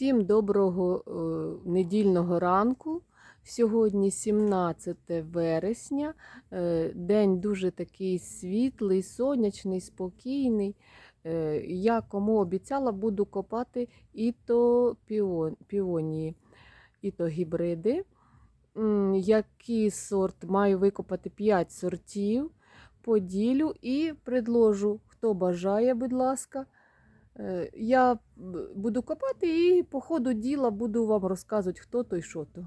Всім доброго е, недільного ранку. Сьогодні 17 вересня. Е, День дуже такий світлий, сонячний, спокійний. Е, Я кому обіцяла, буду копати іто піон, піонії, іто гібриди. Який сорт маю викопати 5 сортів, поділю і предложу, хто бажає, будь ласка. Е, Я буду копати і по ходу діла буду вам розказувати, хто то і що то.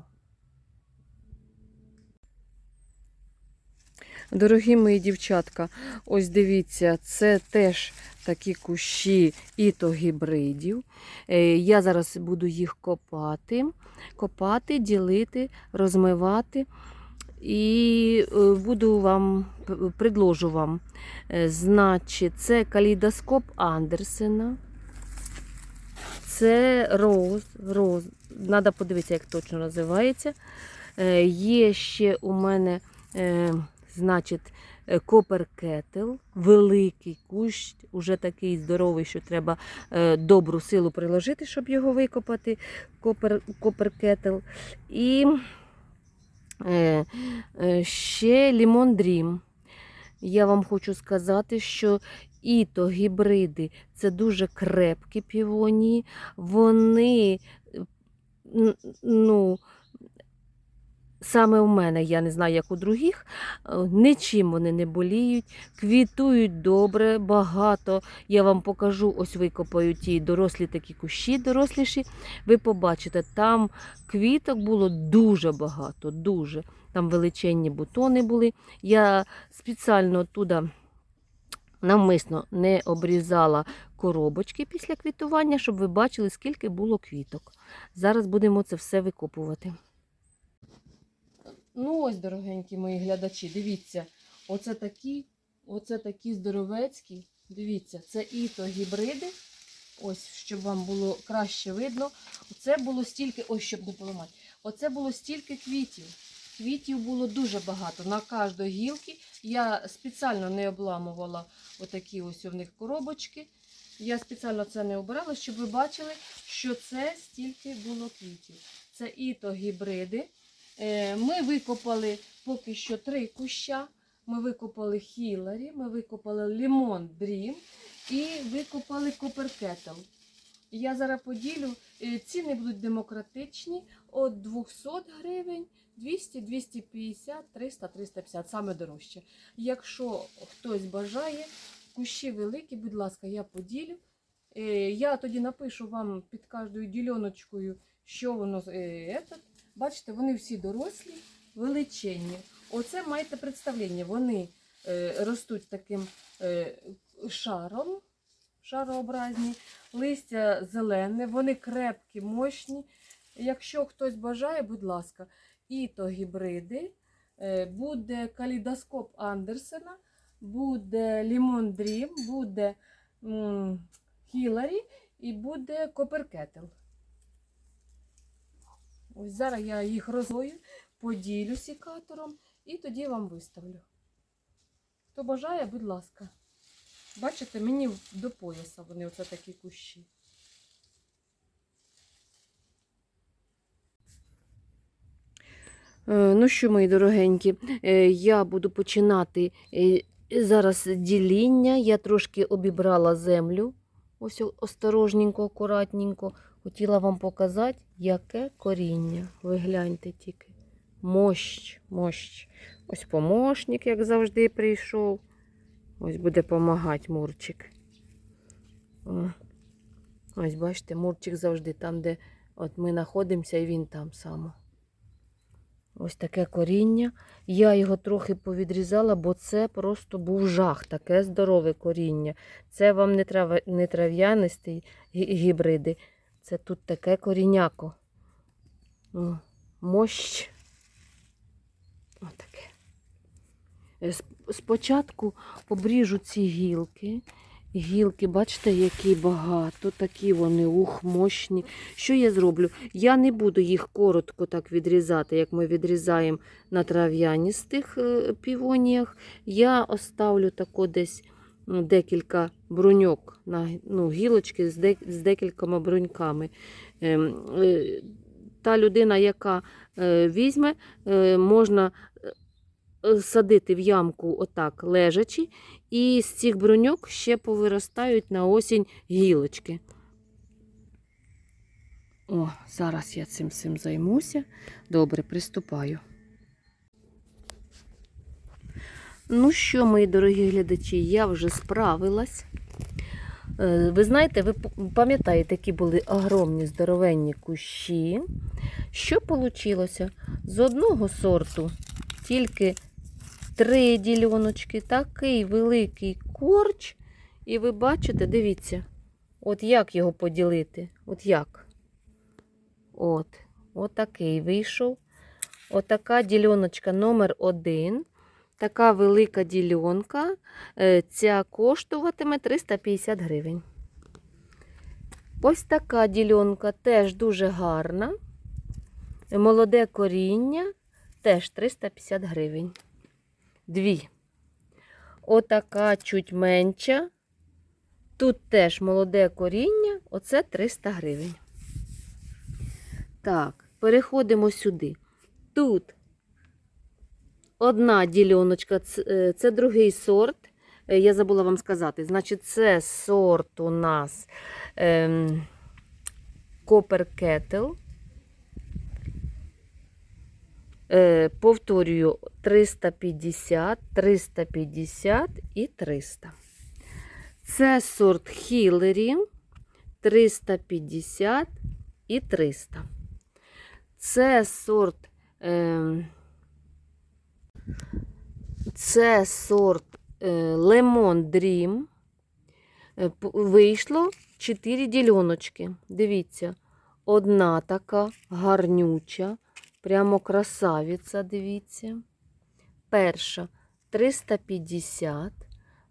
Дорогі мої дівчатка, ось дивіться, це теж такі кущі іто гібридів. Е, Я зараз буду їх копати, копати, ділити, розмивати. І е, буду вам предложу вам. Е, Значить, це калейдоскоп Андерсена. Це роз, роз. Надо подивитися, як точно називається. Е, Є ще у мене, значить, е, Копер Кетел, великий кущ, уже такий здоровий, що треба добру силу приложити, щоб його викопати. Копер, Копер Кетел. І ще Лімон Дрім. Я вам хочу сказати, що іто гібриди це дуже крепкі півонії. Вони, е, ну, саме у мене, я не знаю, як у других, е, нічим вони не боліють, квітують добре, багато. Я вам покажу, ось викопаю ті дорослі такі кущі, доросліші. Ви побачите, там квіток було дуже багато, дуже. Там величезні бутони були. Я спеціально туди навмисно не обрізала коробочки після квітування, щоб ви бачили, скільки було квіток. Зараз будемо це все викопувати. Ну ось, дорогенькі мої глядачі, дивіться, оце такі, оце такі здоровецькі. Дивіться, це іто гібриди. Ось, щоб вам було краще видно. Оце було стільки, ось щоб не поламати. Оце було стільки квітів. Квітів було дуже багато. На кожної гілки я спеціально не обламувала отакі ось у них коробочки. Я спеціально це не обирала, щоб ви бачили, що це стільки було квітів. Це іто гібриди. Е, Ми викопали поки що три куща. Ми викопали Хіларі, ми викопали Лімон Дрім і викопали Коперкетл. Я зараз поділю. Е, Ціни будуть демократичні від 200 гривень, 200, 250, 300, 350, саме дорожче. Якщо хтось бажає, кущі великі, будь ласка, я поділю. Е, Я тоді напишу вам під кожною діляночкою, що воно этот. Бачите, вони всі дорослі, величенні. Оце маєте представлення. Вони е, ростуть таким е, шаром, шарообразні, листя зелене, вони крепкі, мощні. Якщо хтось бажає, будь ласка, і то гібриди, е, буде калейдоскоп Андерсена, буде Лімон Дрім, буде Хіларі і буде Коперкетел. Ось зараз я їх розлою, поділю сікатором і тоді вам виставлю. Хто бажає, будь ласка. Бачите, мені до пояса вони оце такі кущі. Е, Ну що, мої дорогенькі, е, я буду починати е, зараз діління. Я трошки обібрала землю. Ось осторожненько, акуратненько. Хотіла вам показати, яке коріння. Ви гляньте тільки. Мощ, мощ. Ось помощник, як завжди, прийшов. Ось буде допомагати Мурчик. Ось бачите, Мурчик завжди там, де от ми знаходимося, і він там само. Ось таке коріння. Я його трохи повідрізала, бо це просто був жах, таке здорове коріння. Це вам не, трав... не трав'янистий гі- гібриди. Це тут таке коріняко. О, мощ. Отаке. Е, Спочатку обріжу ці гілки. Гілки, бачите, які багато, такі вони ух, мощні. Що я зроблю? Я не буду їх коротко так відрізати, як ми відрізаємо на трав'яністих е, півоніях. Я оставлю тако десь ну, декілька бруньок ну, гілочки з, де, з декількома бруньками. Ем, е, Та людина, яка е, візьме, е, можна садити в ямку отак лежачи, і з цих бруньок ще повиростають на осінь гілочки. О, зараз я цим цим займуся. Добре, приступаю. Ну що, мої дорогі глядачі, я вже справилась. Е, Ви знаєте, ви пам'ятаєте, які були огромні здоровенні кущі. Що вийшло? З одного сорту тільки три діляночки, такий великий корч. І ви бачите, дивіться, от як його поділити? От як? От, от такий вийшов. Отака діляночка номер один. Така велика ділянка. Е, Ця коштуватиме 350 гривень. Ось така ділянка теж дуже гарна. Молоде коріння теж 350 гривень. Дві. Отака чуть менша. Тут теж молоде коріння, оце 300 гривень. Так, переходимо сюди. Тут одна діляночка, е, це другий сорт. Е, Я забула вам сказати. Значить, це сорт у нас ем, Kettle. Е, повторюю, 350, 350 і 300. Це сорт Хілері 350 і 300. Це сорт. ем, це сорт е, Lemon Dream. Е, Вийшло 4 діляночки. Дивіться, одна така гарнюча, прямо красавиця, дивіться. Перша 350,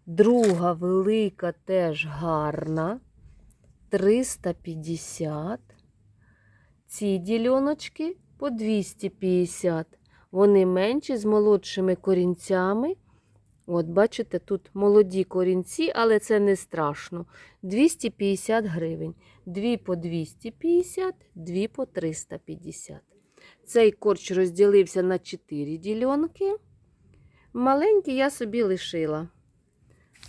друга велика теж гарна. 350. Ці діляночки по 250. Вони менші з молодшими корінцями. От, бачите, тут молоді корінці, але це не страшно. 250 гривень. Дві по 250, дві по 350. Цей корч розділився на 4 ділянки. Маленький я собі лишила.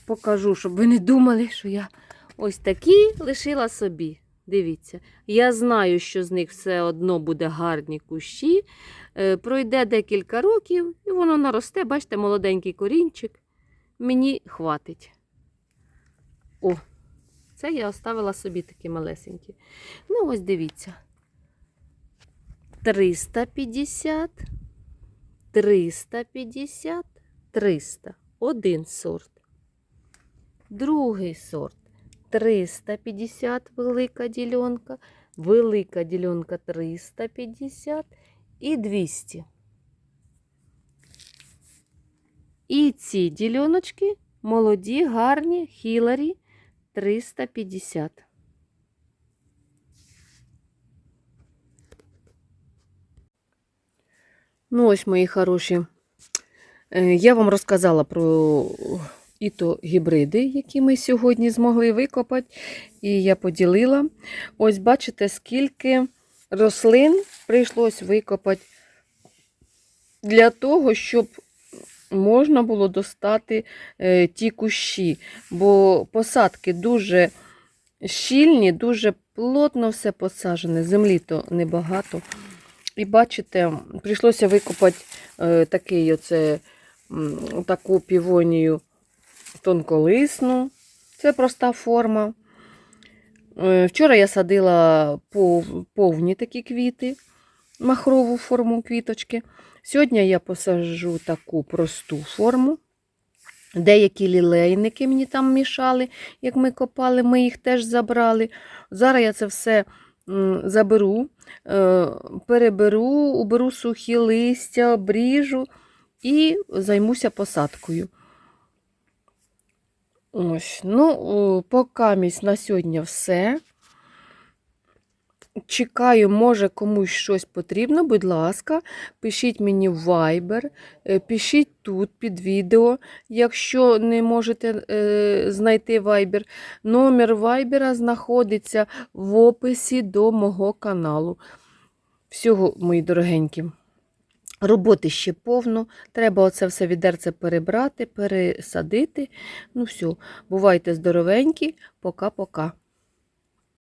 Покажу, щоб ви не думали, що я ось такі лишила собі. Дивіться, я знаю, що з них все одно буде гарні кущі. Е, Пройде декілька років, і воно наросте, бачите, молоденький корінчик. Мені хватить. О, це я оставила собі такі малесенькі. Ну, ось дивіться. 350, 350, 300. Один сорт. Другий сорт. 350 велика ділянка, велика ділянка 350 і 200. І ці діляночки молоді, гарні, хіларі 350. Ну, ось, мої хороші. Е, Я вам розказала про і то гібриди, які ми сьогодні змогли викопати. І я поділила. Ось бачите, скільки рослин прийшлось викопати для того, щоб можна було достати е, ті кущі. Бо посадки дуже щільні, дуже плотно все посаджене. Землі то небагато. І бачите, прийшлося викопати е, такий оце, таку півонію тонколисну. Це проста форма. Е, Вчора я садила повні такі квіти, махрову форму квіточки. Сьогодні я посаджу таку просту форму. Деякі лілейники мені там мішали, як ми копали, ми їх теж забрали. Зараз я це все заберу, е, переберу, уберу сухі листя, обріжу і займуся посадкою. Ось, ну, поки на сьогодні все. Чекаю, може комусь щось потрібно, будь ласка, пишіть мені в Viber, е, пишіть тут під відео, якщо не можете е, знайти Viber. Номер Viber знаходиться в описі до мого каналу. Всього, мої дорогенькі. Роботи ще повно. Треба оце все відерце перебрати, пересадити. Ну все, бувайте здоровенькі. Пока-пока.